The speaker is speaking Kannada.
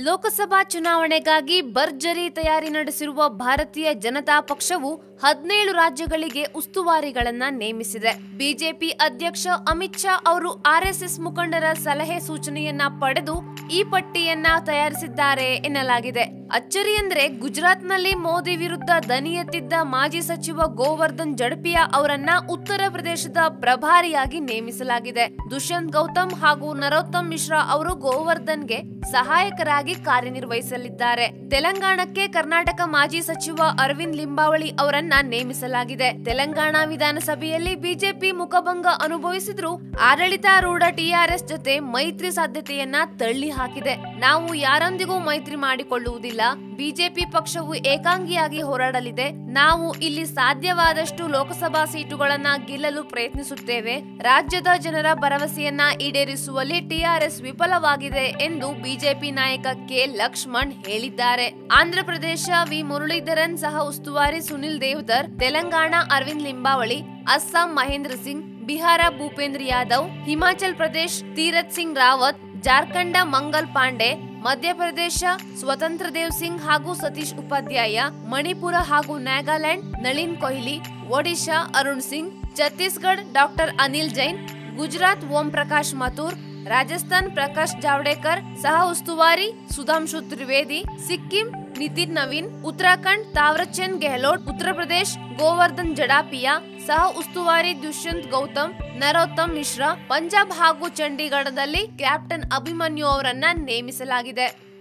ಲೋಕಸಭಾ ಚುನಾವಣೆಗಾಗಿ ಭರ್ಜರಿ ತಯಾರಿ ನಡೆಸಿರುವ ಭಾರತೀಯ ಜನತಾ ಪಕ್ಷವು ಹದಿನೇಳು ರಾಜ್ಯಗಳಿಗೆ ಉಸ್ತುವಾರಿಗಳನ್ನ ನೇಮಿಸಿದೆ. ಬಿಜೆಪಿ ಅಧ್ಯಕ್ಷ ಅಮಿತ್ ಶಾ ಅವರು ಆರ್ಎಸ್ಎಸ್ ಮುಖಂಡರ ಸಲಹೆ ಸೂಚನೆಯನ್ನ ಪಡೆದು ಈ ಪಟ್ಟಿಯನ್ನ ತಯಾರಿಸಿದ್ದಾರೆ ಎನ್ನಲಾಗಿದೆ. ಅಚ್ಚರಿ ಅಂದ್ರೆ ಗುಜರಾತ್ನಲ್ಲಿ ಮೋದಿ ವಿರುದ್ಧ ದನಿ ಎತ್ತಿದ್ದ ಮಾಜಿ ಸಚಿವ ಗೋವರ್ಧನ್ ಜಡಪಿಯಾ ಅವರನ್ನ ಉತ್ತರ ಪ್ರದೇಶದ ಪ್ರಭಾರಿಯಾಗಿ ನೇಮಿಸಲಾಗಿದೆ. ದುಷ್ಯಂತ್ ಗೌತಮ್ ಹಾಗೂ ನರೋತ್ತಮ್ ಮಿಶ್ರಾ ಅವರು ಗೋವರ್ಧನ್ಗೆ ಸಹಾಯಕರಾಗಿ ಕಾರ್ಯನಿರ್ವಹಿಸಲಿದ್ದಾರೆ. ತೆಲಂಗಾಣಕ್ಕೆ ಕರ್ನಾಟಕ ಮಾಜಿ ಸಚಿವ ಅರವಿಂದ್ ಲಿಂಬಾವಳಿ ಅವರನ್ನ ನೇಮಿಸಲಾಗಿದೆ. ತೆಲಂಗಾಣ ವಿಧಾನಸಭೆಯಲ್ಲಿ ಬಿಜೆಪಿ ಮುಖಭಂಗ ಅನುಭವಿಸಿದ್ರು ಆಡಳಿತಾರೂಢ ಟಿಆರ್ಎಸ್ ಜೊತೆ ಮೈತ್ರಿ ಸಾಧ್ಯತೆಯನ್ನ ತಳ್ಳಿ ಹಾಕಿದೆ ನಾವು ಯಾರೊಂದಿಗೂ ಮೈತ್ರಿ ಮಾಡಿಕೊಳ್ಳುವುದಿಲ್ಲ. ಬಿಜೆಪಿ ಪಕ್ಷವು ಏಕಾಂಗಿಯಾಗಿ ಹೋರಾಡಲಿದೆ. ನಾವು ಇಲ್ಲಿ ಸಾಧ್ಯವಾದಷ್ಟು ಲೋಕಸಭಾ ಸೀಟುಗಳನ್ನ ಗೆಲ್ಲಲು ಪ್ರಯತ್ನಿಸುತ್ತೇವೆ. ರಾಜ್ಯದ ಜನರ ಭರವಸೆಯನ್ನ ಈಡೇರಿಸುವಲ್ಲಿ ಟಿಆರ್ಎಸ್ ವಿಫಲವಾಗಿದೆ ಎಂದು ಬಿಜೆಪಿ ನಾಯಕ ಕೆ. ಲಕ್ಷ್ಮಣ್ ಹೇಳಿದ್ದಾರೆ. ಆಂಧ್ರಪ್ರದೇಶ ವಿ. ಮುರಳೀಧರನ್ ಸಹ ಉಸ್ತುವಾರಿ ಸುನಿಲ್ ದೇವ್ದರ್, ತೆಲಂಗಾಣ ಅರವಿಂದ್ ಲಿಂಬಾವಳಿ, ಅಸ್ಸಾಂ ಮಹೇಂದ್ರ ಸಿಂಗ್, ಬಿಹಾರ ಭೂಪೇಂದ್ರ ಯಾದವ್, ಹಿಮಾಚಲ್ ಪ್ರದೇಶ್ ತೀರಥ್ ಸಿಂಗ್ ರಾವತ್, ಜಾರ್ಖಂಡ ಮಂಗಲ್ ಪಾಂಡೆ ಮಧ್ಯಪ್ರದೇಶ, ಸ್ವತಂತ್ರ ದೇವ್ ಸಿಂಗ್ ಹಾಗೂ ಸತೀಶ್ ಉಪಾಧ್ಯಾಯ, ಮಣಿಪುರ ಹಾಗೂ ನಾಗಾಲ್ಯಾಂಡ್, ನಳಿನ್ ಕೊಹ್ಲಿ, ಒಡಿಶಾ, ಅರುಣ್ ಸಿಂಗ್, ಛತ್ತೀಸ್ಗಢ ಡಾಕ್ಟರ್ ಅನಿಲ್ ಜೈನ್, ಗುಜರಾತ್ ಓಂ ಪ್ರಕಾಶ್ ಮಥುರ್, ರಾಜಸ್ಥಾನ್ ಪ್ರಕಾಶ್ ಜಾವಡೇಕರ್, ಸಹ ಉಸ್ತುವಾರಿ ಸುಧಾಂಶು ತ್ರಿವೇದಿ, ಸಿಕ್ಕಿಂ ನಿತಿನ್ ನವೀನ್, ಉತ್ತರಾಖಂಡ್ तावरचंद ಗೆಹ್ಲೋಟ್, ಉತ್ತರ ಪ್ರದೇಶ್ ಗೋವರ್ಧನ್ ಜಡಾಪಿಯಾ, ಸಹ ಉಸ್ತುವಾರಿ ದುಷ್ಯಂತ್ ಗೌತಮ್, ನರೋತ್ತಮ್ ಮಿಶ್ರಾ, ಪಂಜಾಬ್ ಹಾಗೂ ಚಂಡೀಗಢದಲ್ಲಿ ಕ್ಯಾಪ್ಟನ್ ಅಭಿಮನ್ಯು ಅವರನ್ನ ನೇಮಿಸಲಾಗಿದೆ.